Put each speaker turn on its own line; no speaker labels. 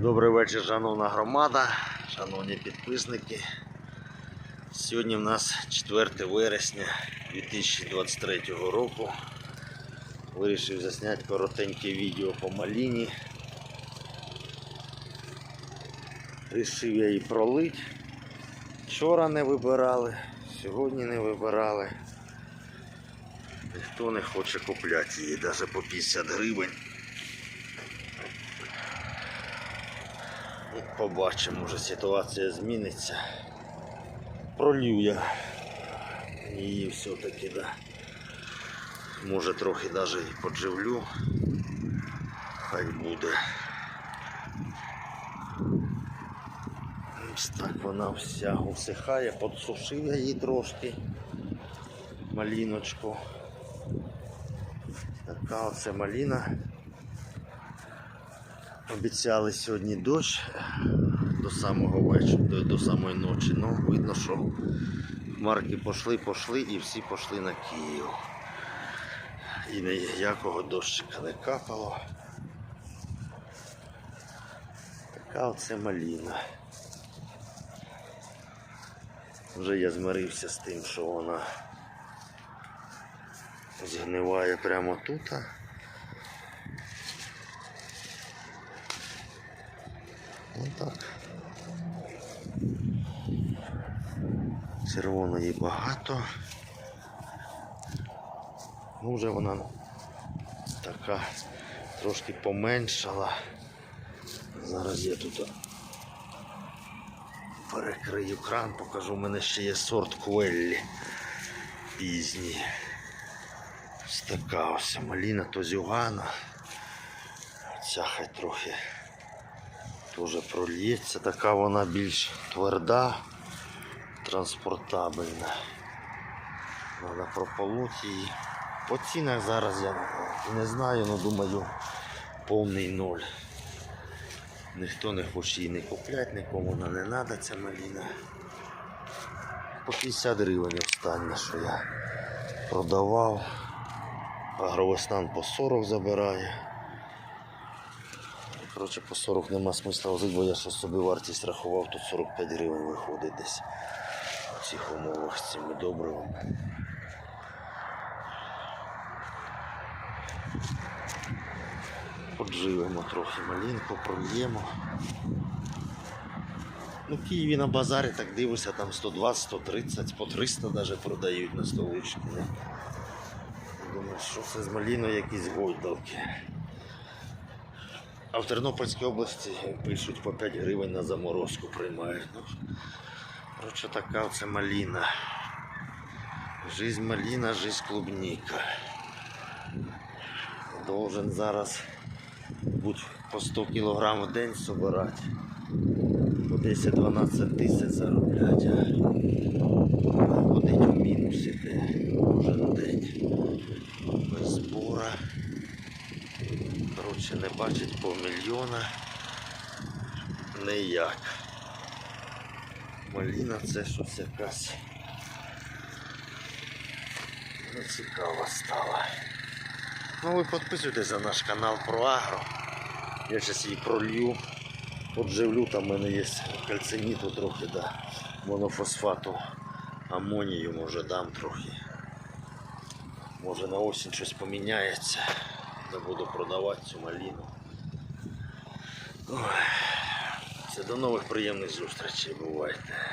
Добрий вечір, шановна громада, шановні підписники. Сьогодні в нас 4 вересня 2023 року. Вирішив засняти коротеньке відео по маліні. Рішив я її пролить. Вчора не вибирали, сьогодні не вибирали. Ніхто не хоче купляти її, навіть по 50 гривень. Побачимо, може ситуація зміниться. Пролью я її все-таки, да. Може трохи навіть і подживлю. Хай буде. Ось так вона вся усихає, подсушив я її трошки. Маліночку. Така оце маліна. Обіцяли сьогодні дощ до самого вечора, до, до самої ночі. Ну, видно, що хмарки пішли, пішли і всі пішли на Київ. І ніякого дощика не капало. Така оце маліна. Вже я змирився з тим, що вона згниває прямо тут. Отак. Червоної багато. Ну, вже вона така трошки поменшала. Зараз я тут перекрию кран, покажу, у мене ще є сорт Куеллі пізній. Ось така ось маліна Тозюгана. Ця хай трохи теж прольється, така вона більш тверда, транспортабельна. Треба прополоти її. По цінах зараз я не знаю, але думаю повний ноль. Ніхто не хоче її не купляти, нікому вона не треба ця маліна. По 50 гривень останнє, що я продавав. Агровестан по 40 забирає. Коротше, по 40 нема смисла возити, бо я ще собі вартість рахував, тут 45 гривень виходить десь в цих умовах з цими добривами. Подживемо трохи малинку, прольємо. Ну, в Києві на базарі так дивишся, там 120, 130, по 300 навіть продають на столичні. Думаю, що це з маліною якісь гойдалки. А в Тернопільській області пишуть по 5 гривень на заморозку приймають. Ну, коротше, така оце маліна. Жизнь маліна, жизнь клубніка. Должен зараз будь по 100 кг в день собирати. По 10-12 тисяч заробляти. Коротше, не бачить півмільйона ніяк. Маліна це щось якась нецікава стала. Ну ви підписуйтесь на наш канал про агро. Я зараз її пролью, подживлю, там в мене є кальциніту трохи, да, монофосфату, амонію може дам трохи. Може на осінь щось поміняється. Не буду продавати цю маліну. Все, до нових приємних зустрічей. Бувайте.